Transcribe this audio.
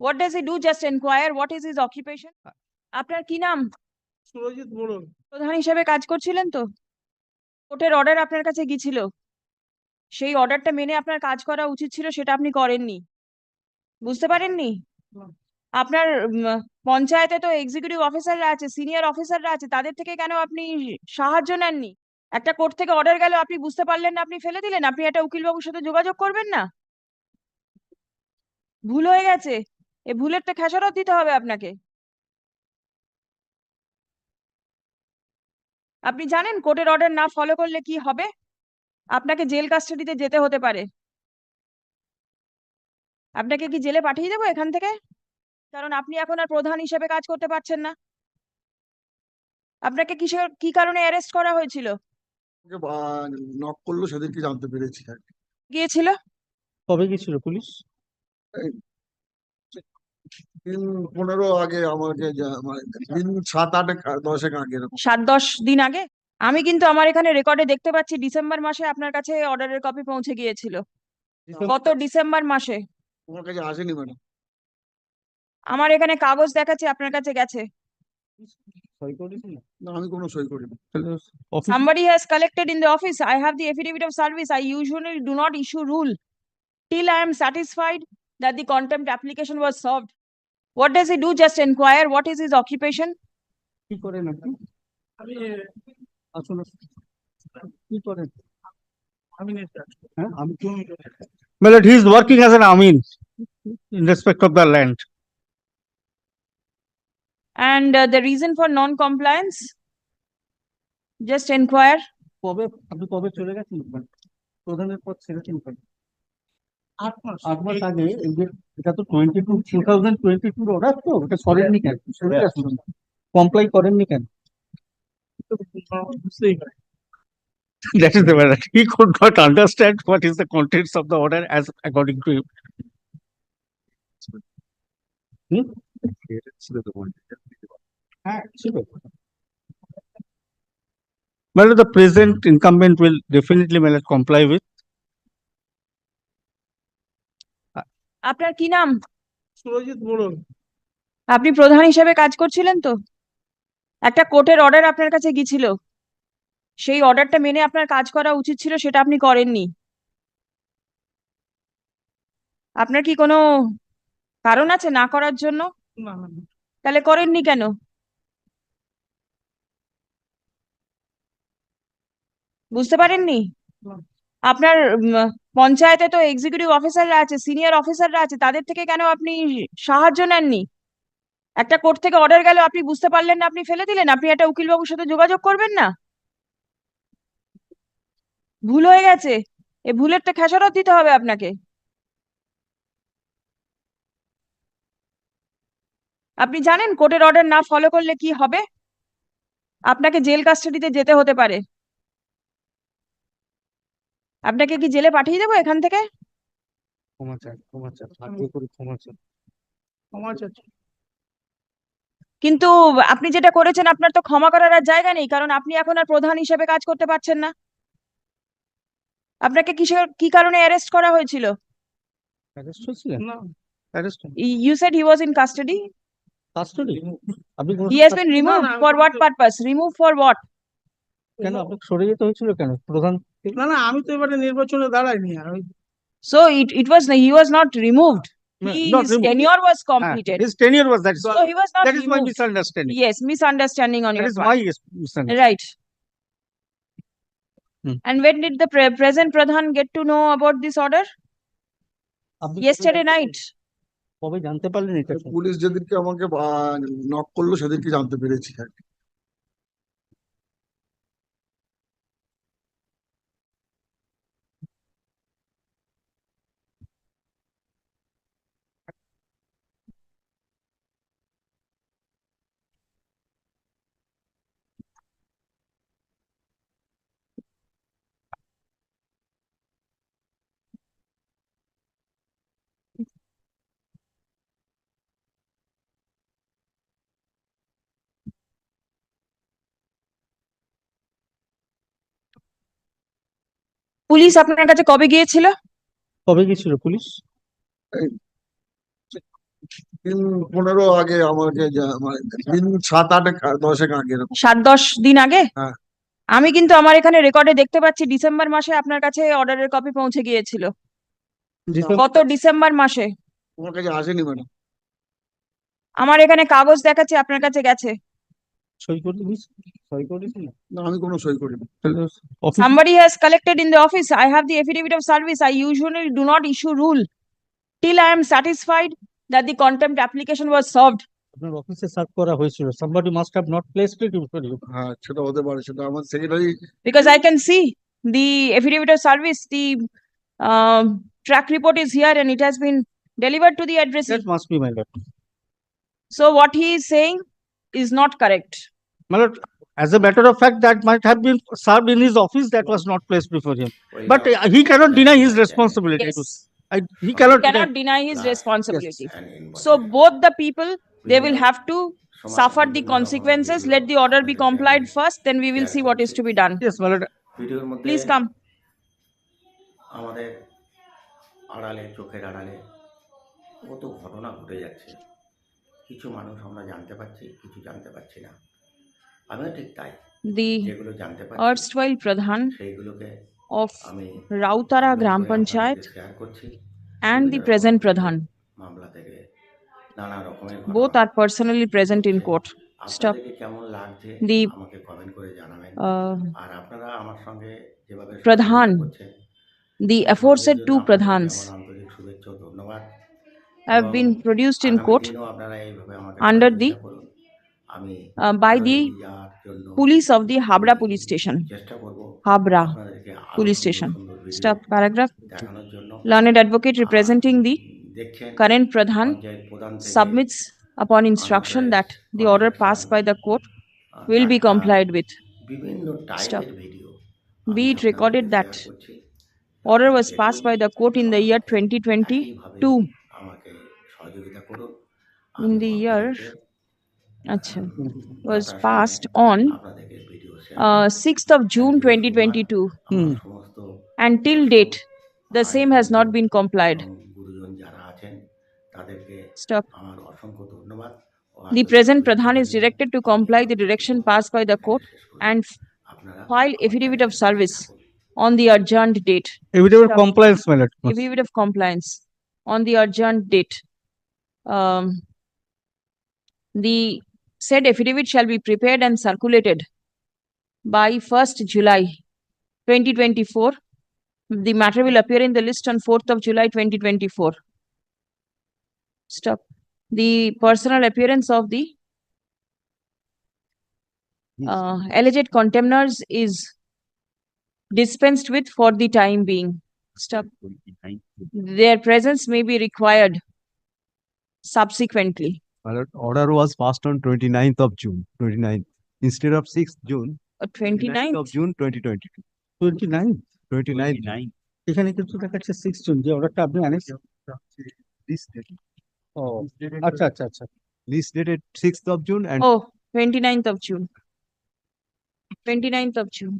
What does he do? Just inquire. What is his occupation? আপনার কি নাম? সুরজিৎ মোড়ল প্রধান হিসেবে কাজ করছিলেন তো? কোর্টের অর্ডার আপনার কাছে গিয়েছিল। সেই অর্ডারটা মেনে আপনার কাজ করা উচিত ছিল সেটা আপনি করেননি। বুঝতে পারেননি? আপনার পঞ্চায়েতে তো এক্সিকিউটিভ অফিসাররা আছে, সিনিয়র অফিসাররা আছে তাদের থেকে কেন আপনি সাহায্য নেননি? একটা কোর্ট থেকে অর্ডার গেল আপনি বুঝতে পারলেন না আপনি ফেলে দিলেন। আপনি একটা উকিলবাবুর সাথে যোগাযোগ করবেন না? ভুল হয়ে গেছে। এ ভুলেরটা খেসারত দিতে হবে আপনাকে। আপনি জানেন কোর্টের অর্ডার না ফলো করলে কি হবে? আপনাকে জেল কাস্টাডিতে যেতে হতে পারে। আপনাকে কি জেলে পাঠিয়ে দেবো এখান থেকে? কারণ আপনি এখন আর প্রধান হিসেবে কাজ করতে পারছেন না। আপনাকে কিসের কি কারণে অ্যারেস্ট করা হয়েছিল? নক করল সেদিনকে জানতে পেরেছি গিয়েছিল? কবে গেছিল পুলিশ দিন পনেরো আগে আমাকে মানে দিন সাত আট দশেক আগে সাত দশ দিন আগে? আমি কিন্তু আমার এখানে রেকর্ডে দেখতে পাচ্ছি ডিসেম্বর মাসে আপনার কাছে অর্ডারের কপি পৌঁছে গিয়েছিল। গত ডিসেম্বর মাসে। তোমার কাছে আসেনি ম্যাডাম আমার এখানে কাগজ দেখাচ্ছে আপনার কাছে গেছে। না আমি কোনো সই করিনি office Somebody has collected in the office. I have the affidavit of service. I usually do not issue rule till I am satisfied that the contempt application was solved. What does he do? Just inquire. What is his occupation? কি করেন আপনি আমি আসলে কি করেন আমি হ্যাঁ আমি Well, he is working as an amin in respect of the land. And uh, the reason for non-compliance? Just inquire. কবে আপনি কবে চলে গেছেন প্রধানের পদ ছেড়েছেন কবে আট মাস আট মাস আগে এই যে এটা তো twenty two two thousand twenty টুর অর্ডার তো ওটা সরেননি কেন সরে আসুন কমপ্লাই করেননি কেন বুঝতেই পারি That is the matter. He could not understand what is the contents of the order as according to him. হ্যাঁ ছিল Well, the present incumbent will definitely will comply with. আপনার কি নাম? সুরজিৎ মোড়ল আপনি প্রধান হিসেবে কাজ করছিলেন তো? একটা কোর্টের অর্ডার আপনার কাছে গিয়েছিল। সেই অর্ডারটা মেনে আপনার কাজ করা উচিত ছিল সেটা আপনি করেননি। আপনার কি কোনো কারণ আছে না করার জন্য? তাহলে করেননি কেন? বুঝতে পারেননি? আপনার পঞ্চায়েতে তো এক্সিকিউটিভ অফিসাররা আছে, সিনিয়র অফিসাররা আছে তাদের থেকে কেন আপনি সাহায্য নেননি? একটা কোর্ট থেকে অর্ডার গেল আপনি বুঝতে পারলেন না আপনি ফেলে দিলেন। আপনি একটা উকিলবাবুর সাথে যোগাযোগ করবেন না? ভুল হয়ে গেছে। এ ভুলেরটা খেসারত দিতে হবে আপনাকে। আপনি জানেন কোর্টের অর্ডার না ফলো করলে কি হবে? আপনাকে জেল কাস্টাডিতে যেতে হতে পারে। আপনাকে কি জেলে পাঠিয়ে দেবো এখান থেকে? ক্ষমা চান, ক্ষমা চান, করে ক্ষমা চান। ক্ষমা চাচ্ছি কিন্তু আপনি যেটা করেছেন আপনার তো ক্ষমা করার আর জায়গা নেই কারণ আপনি এখন আর প্রধান হিসেবে কাজ করতে পারছেন না। আপনাকে কিসের কি কারণে অ্যারেস্ট করা হয়েছিল? হয়েছিলেন? না You said he was in custody. custody? আপনি been removed আমি for what কোনো- purpose? Removed for what? কেন আপনাকে সরে যেতে হয়েছিল কেন? প্রধান না না আমি তো এবারে নির্বাচনে দাঁড়াইনি আমি So it it was he was not removed. He, not his removed. tenure was হ্যাঁ, completed. His tenure was that. So he was not That is my misunderstanding. Yes, misunderstanding on That your is part. my misunderstanding. Right. Hmm. And when did the pre- present Pradhan get to know about this order? Yesterday night. কবে জানতে পারলেন এটা police যেদিনকে আমাকে knock করল সেদিনকে জানতে পেরেছি আর কি। পুলিশ আপনার কাছে কবে গিয়েছিল? কবে গিয়েছিল পুলিশ? দিন পনেরো আগে আমাকে মানে দিন সাত আটেক দশেক আগে সাত দশ দিন আগে? হ্যাঁ। আমি কিন্তু আমার এখানে রেকর্ডে দেখতে পাচ্ছি ডিসেম্বর মাসে আপনার কাছে অর্ডারের কপি পৌঁছে গিয়েছিল। গত ডিসেম্বর মাসে? আমার কাছে আসেনি ম্যাডাম। আমার এখানে কাগজ দেখাচ্ছে আপনার কাছে গেছে। সই করে দিস সই করে না না আমি কোনো সই করিনি Somebody has collected in the office. I have the affidavit of service. I usually do not issue rule till I am satisfied that the contempt application was served. আপনার অফিসে সার্ভ করা হয়েছিল somebody must have not placed it before হ্যাঁ সেটা হতে পারে সেটা আমার secretary Because I can see the affidavit of service, the um, track report is here and it has been delivered to the address. that must be my lord So what he is saying is not correct. my lord as a matter of fact that might have been served in his office that was not placed before him but uh, he cannot deny his responsibility I do- Yes, I, he cannot deny cannot deny his Right. responsibility. and in So budget. both the people, they will We have to সমাজ suffer the বিভিন্ন রকমের consequences. video Let the order be আপনাদেরকে complied আমি first, then we will share see what is করছি। to be done. yes my lord ভিডিওর মধ্যে Please come. আমাদের আড়ালে চোখের আড়ালে কত ঘটনা ঘটে যাচ্ছে কিছু মানুষ আমরা জানতে পারছি কিছু জানতে পারছি না। আমিও ঠিক তাই। যেগুলো জানতে পারছি erstwhile Pradhan সেইগুলোকে of আমি Rautara Gram Panchayat শেয়ার করছি। and the present Pradhan, মামলা থেকে নানা রকমের both ঘটনা। are personally present in court. Stop. কেমন লাগছে The- আমাকে কমেন্ট করে জানাবেন। Uh, আর আপনারা আমার সঙ্গে যেভাবে প্রধান, the তাদের aforesaid জন্য two আপনাদেরকে Pradhans have been produced in court under the uh, by the police of the Habra police station. Habra police station. Stop paragraph. Learned advocate representing the current Pradhan submits upon instruction that the order passed by the court will be complied with. Stop. Be it recorded that order was passed by the court in the year 2022 in the year achha, was passed on uh, 6th of June 2022. Hmm. till date, the same has not been complied. Stop. The present Pradhan is directed to comply the direction passed by the court and file affidavit of service on the adjourned date. Affidavit of compliance, my lord. Affidavit of compliance on the adjourned date. Um, the said affidavit shall be prepared and circulated by first July twenty twenty-four. The matter will appear in the list on fourth of July twenty twenty-four. Stop. The personal appearance of the uh, alleged contemners is dispensed with for the time being. Stop. Their presence may be required subsequently. My lord, order was passed on 29th of June, 29th, instead of sixth June. Uh, 29th 29th, Of June twenty twenty-two, twenty nine twenty-ninth. এখানে কিন্তু দেখাচ্ছে six June যে অর্ডারটা আপনি আনেছেন This date. O This dated- আচ্ছা আচ্ছা আচ্ছা This dated sixth of June and oh, 29th of June. 29th of June.